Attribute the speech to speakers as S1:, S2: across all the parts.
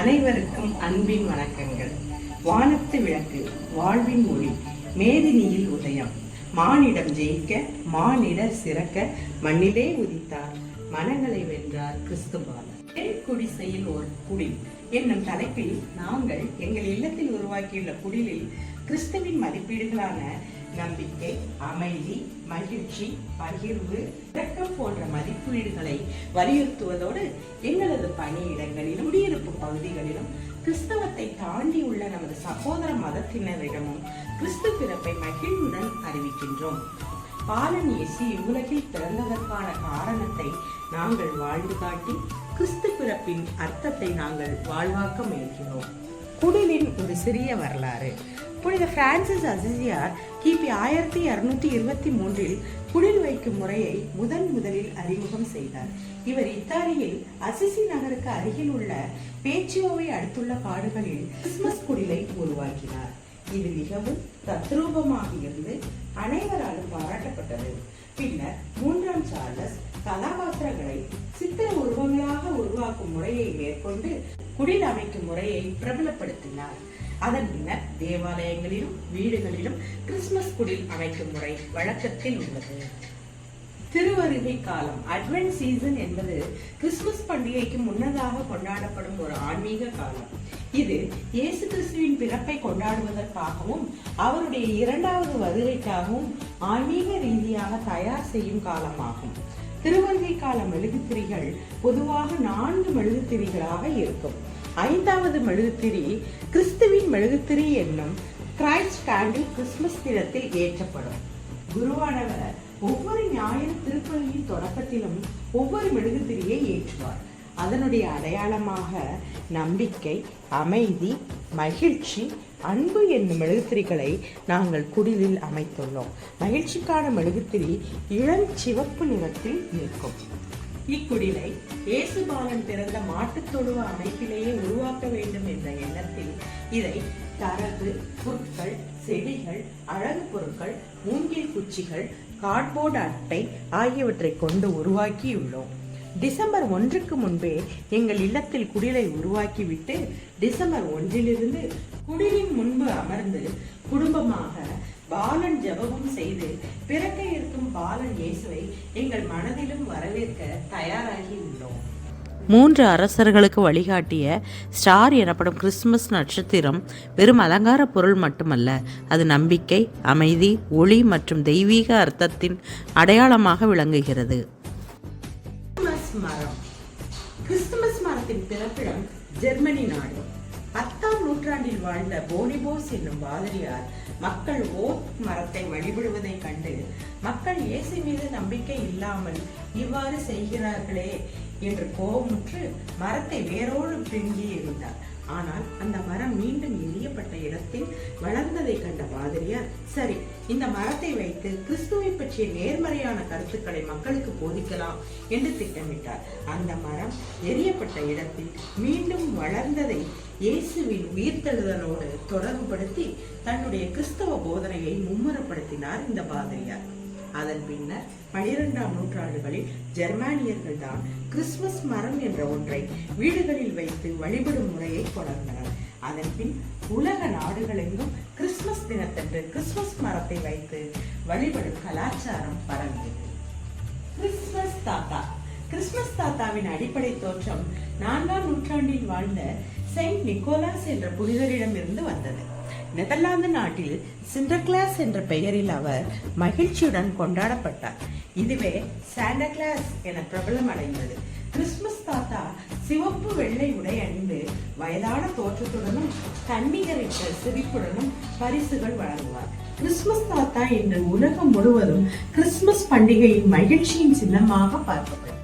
S1: அனைவருக்கும் அன்பின் வணக்கங்கள். வானத்து விளக்கு வாழ்வின் ஒளி மேதினியில் உதயம். மானிடம் ஜெயிக்க மானிடர் சிறக்க மண்ணிலே உதித்தார் மனங்களை வென்றார் கிறிஸ்துபாலர் குடிசையில் ஒரு குடில். என்னும் தலைப்பில் நாங்கள் எங்கள் இல்லத்தில் உருவாக்கியுள்ள குடிலில் கிறிஸ்துவின் மதிப்பீடுகளான நம்பிக்கை அமைதி மகிழ்ச்சி பகிர்வு இரக்கம் போன்ற மதிப்பீடுகளை வலியுறுத்துவதோடு எங்களது பணியிடங்களிலும் குடியிருப்பு பகுதிகளிலும் கிறிஸ்தவத்தை தாண்டி உள்ள நமது சகோதர மதத்தினரிடமும் கிறிஸ்து பிறப்பை மகிழ்வுடன் அறிவிக்கின்றோம். பாலன் இயேசு இவ்வுலகில் பிறந்ததற்கான காரணத்தை நாங்கள் வாழ்ந்து காட்டி கிறிஸ்து பிறப்பின் அர்த்தத்தை நாங்கள் வாழ்வாக்க முயல்கிறோம். குடிலின் ஒரு சிறிய வரலாறு. புனித பிரான்சிஸ் அசிசியார் கிபி ஆயிரத்தி இருநூற்றி இருபத்தி மூன்றில் குடில் வைக்கும் முறையை முதன் முதலில் அறிமுகம் செய்தார். இவர் இத்தாலியில் அசிசி நகருக்கு அருகில் உள்ள பேச்சியோவை அடுத்துள்ள காடுகளில் கிறிஸ்துமஸ் குடிலை உருவாக்கினார். இது மிகவும் தத்ரூபமாக இருந்து அனைவராலும் பாராட்டப்பட்டது. பின்னர் மூன்றாம் சார்லஸ் கதாபாத்திரங்களை சித்திர உருவங்களாக உருவ கொண்டு குடில் அமைக்கும் முறையை பிரபலப்படுத்தினார். அதன் பின்னர் தேவாலயங்களிலும் வீடுகளிலும் கிறிஸ்துமஸ் குடில் அமைக்கும் முறை வழக்கத்தில் உள்ளது. திருவருகை காலம் அட்வென்ட் சீசன் என்பது கிறிஸ்துமஸ் பண்டிகைக்கு முன்னதாக கொண்டாடப்படும் ஒரு ஆன்மீக காலம். இது இயேசு கிறிஸ்துவின் பிறப்பை கொண்டாடுவதற்காகவும் அவருடைய இரண்டாவது வருகைக்காகவும் ஆன்மீக ரீதியாக தயார் செய்யும் காலமாகும். திருவருகை கால மெழுகுத்திரிகள் பொதுவாக நான்கு மெழுகுத்திரிகளாக இருக்கும். ஐந்தாவது மெழுகுத்திரி கிறிஸ்துவின் மெழுகுத்திரி என்னும் கிரைஸ்ட் கேண்டில் கிறிஸ்துமஸ் தினத்தில் ஏற்றப்படும். குருவானவர் ஒவ்வொரு ஞாயிறு திருப்பலியின் தொடக்கத்திலும் ஒவ்வொரு மெழுகுத்திரியை ஏற்றுவார். அதனுடைய அடையாளமாக நம்பிக்கை அமைதி மகிழ்ச்சி அன்பு என்னும் மெழுகுத்திரிகளை நாங்கள் குடிலில் அமைத்துள்ளோம். மகிழ்ச்சிக்கான மெழுகுத்திரி இளம் சிவப்பு நிறத்தில் இருக்கும் இக்குடிலை இயேசுபாலன் பிறந்த மாட்டுத் தொழுவ அமைப்பிலேயே உருவாக்க வேண்டும் என்ற எண்ணத்தில் இதை தரகு புற்கள் செடிகள் அழகு பொருட்கள் மூங்கில் குச்சிகள் கார்ட்போர்டு அட்டை ஆகியவற்றை கொண்டு உருவாக்கியுள்ளோம். டிசம்பர் ஒன்றுக்கு முன்பே எங்கள் இல்லத்தில் குடிலை உருவாக்கிவிட்டு டிசம்பர் ஒன்றிலிருந்து குடிலின் முன்பு அமர்ந்து குடும்பமாக பாலன் ஜபமும் செய்து பிறக்க இருக்கும் பாலன் இயேசுவை எங்கள் மனதிலும் வரவேற்க தயாராகி உள்ளோம்.
S2: மூன்று அரசர்களுக்கு வழிகாட்டிய ஸ்டார் எனப்படும் கிறிஸ்துமஸ் நட்சத்திரம் வெறும் அலங்கார பொருள் மட்டுமல்ல அது நம்பிக்கை அமைதி ஒளி மற்றும் தெய்வீக அர்த்தத்தின் அடையாளமாக விளங்குகிறது.
S1: கிறிஸ்துமஸ் மரம் கிறிஸ்துமஸ் மரத்தின் பிறப்பிடம் ஜெர்மனி நாடு. பத்தாம் நூற்றாண்டில் வாழ்ந்த போனிபோஸ் என்னும் பாதிரியார் மக்கள் ஓக் மரத்தை வழிபடுவதை கண்டு மக்கள் இயேசு மீது நம்பிக்கை இல்லாமல் இவ்வாறு செய்கிறார்களே என்று கோபமுற்று மரத்தை வேரோடு பிடுங்கி எறிந்தார் ஆனால் அந்த மரம் மீண்டும் எரியப்பட்ட இடத்தில் வளர்ந்ததை கண்ட பாதிரியார் சரி இந்த மரத்தை வைத்து கிறிஸ்துவை பற்றிய நேர்மறையான கருத்துக்களை மக்களுக்கு போதிக்கலாம் என்று திட்டமிட்டார். அந்த மரம் எரியப்பட்ட இடத்தில் மீண்டும் வளர்ந்ததை இயேசுவின் உயிர்த்தெழுதலோடு தொடர்புபடுத்தி தன்னுடைய கிறிஸ்தவ போதனையை மும்முரப்படுத்தினார் இந்த பாதிரியார். அதன் பின்னர் பனிரெண்டாம் நூற்றாண்டுகளில் ஜெர்மானியர்கள் தான் கிறிஸ்துமஸ் மரம் என்ற ஒன்றை வீடுகளில் வைத்து வழிபடும் முறையை தொடர்ந்தனர். அதன்பின் உலக நாடுகளெங்கும் கிறிஸ்துமஸ் தினத்தன்று கிறிஸ்துமஸ் மரத்தை வைத்து வழிபடும் கலாச்சாரம் பரவியது. கிறிஸ்துமஸ் தாத்தா. கிறிஸ்துமஸ் தாத்தாவின் அடிப்படை தோற்றம் நான்காம் நூற்றாண்டில் வாழ்ந்த செயின்ட் நிக்கோலாஸ் என்ற புனிதரிடமிருந்து வந்தது. நெதர்லாந்து நாட்டில் சிண்டர்கிளாஸ் என்ற பெயரில் அவர் மகிழ்ச்சியுடன் கொண்டாடப்பட்டார். இதுவே சாண்டா கிளாஸ் என பிரபலம் அடைந்தது கிறிஸ்துமஸ் தாத்தா சிவப்பு வெள்ளை உடை அணிந்து வயதான தோற்றத்துடனும் கண்ணீரிட்ட சிரிப்புடனும் பரிசுகள் வழங்குவார். கிறிஸ்துமஸ் தாத்தா இன்று உலகம் முழுவதும் கிறிஸ்துமஸ் பண்டிகையின் மகிழ்ச்சியின் சின்னமாக பார்க்கப்படும்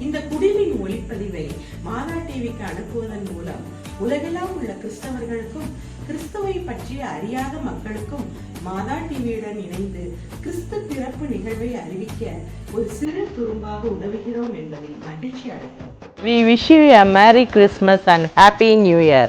S1: இந்த குடிலின் ஒளிப்பதிவை மாதா டிவிக்கு அனுப்புவதன் மூலம் உலகெல்லாம் உள்ள கிறிஸ்தவர்களுக்கும் கிறிஸ்துவை பற்றி அறியாத மக்களுக்கும் மாதா டிவியுடன் இணைந்து கிறிஸ்து பிறப்பு நிகழ்வை அறிவிக்க ஒரு சிறு துரும்பாக உதவுகிறோம் என்பதில் மகிழ்ச்சி அடைகிறோம்
S2: We wish you a Merry Christmas and Happy New Year.